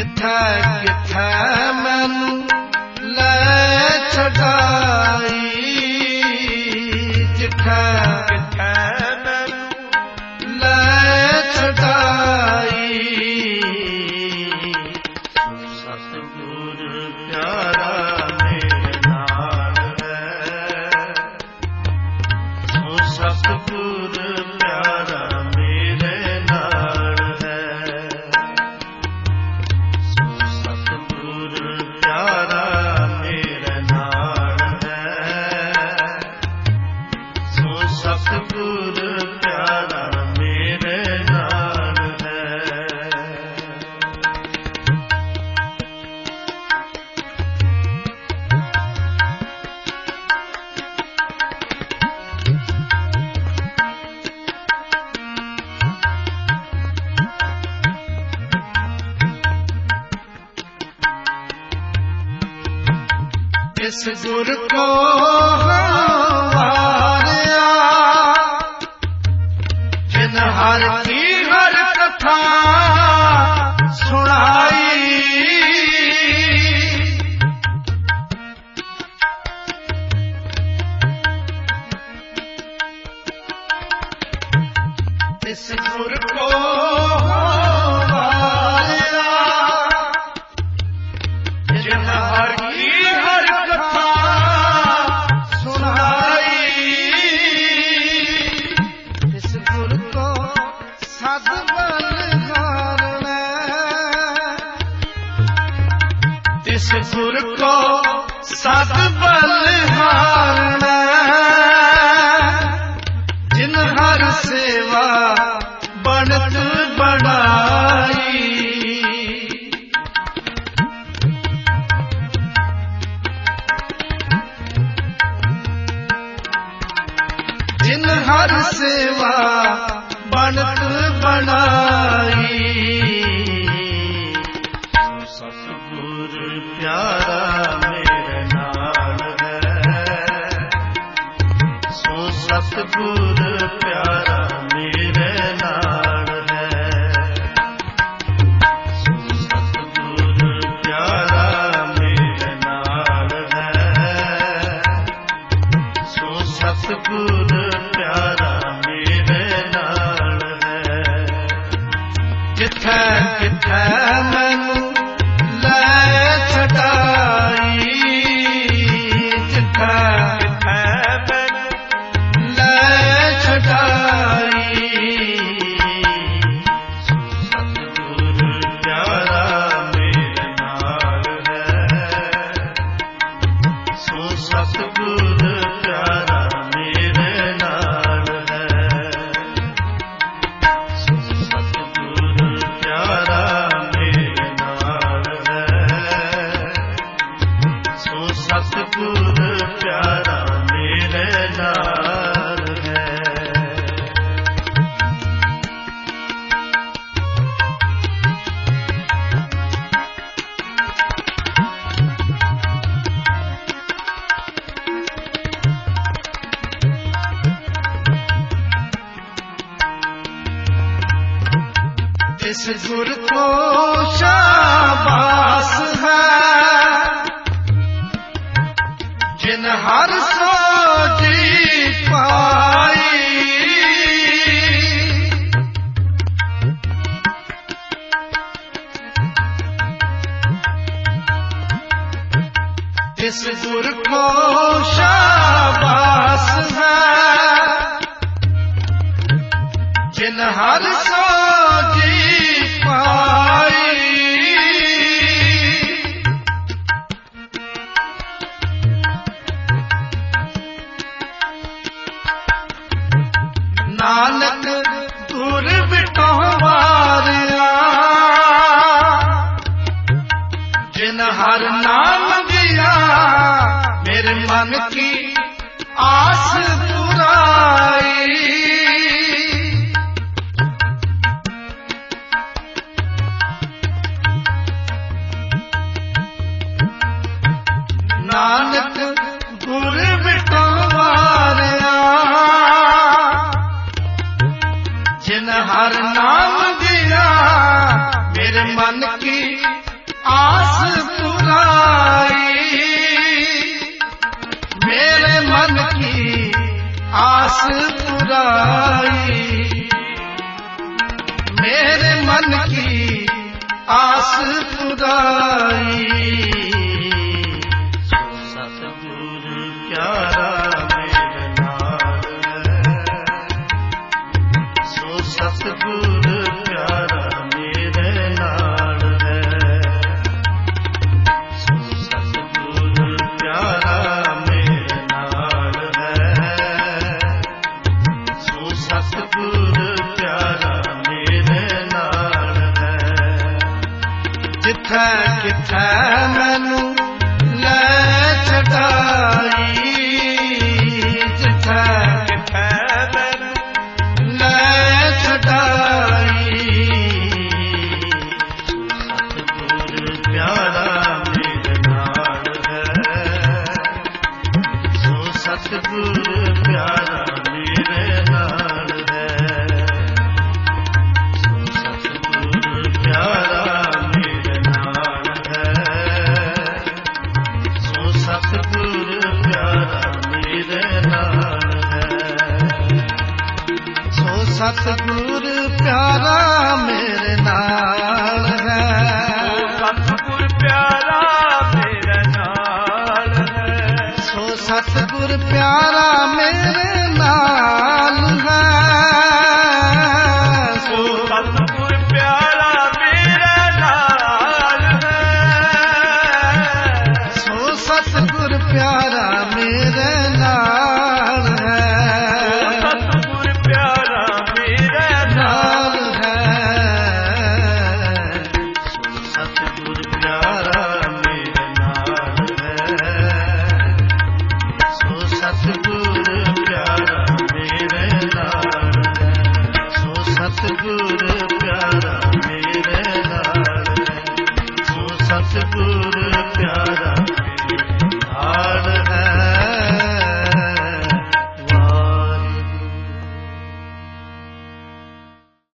यथा यथा ਜਿਸ ਗੁਰ ਕੋ ਹਮਾਰਿਆ ਜਿਨ ਹਰ ਜਿਸ ਗੁਰ ਕੋ ਸਦ ਬਲਿਹਾਰਣਾ ਜਿਨ ਹਰ ਸੇਵਾ ਜਿੱਥੇ ਜਿੱਥੇ ਮੈਨੂੰ जिस गुर को शाबाश है जिन हर सोजी पाई जिस गुर को शाबाश है जिन हर सो मन की आस पुराई kitta kitta na ਸਤਗੁਰ ਪਿਆਰਾ ਮੇਰੇ ਨਾਲ ਹੈ। ਸਤਗੁਰ ਪਿਆਰਾ ਮੇਰੇ ਨਾਲ ਹੈ। ਸੋ ਸਤਗੁਰ ਪਿਆਰਾ सुर प्यारा मेरा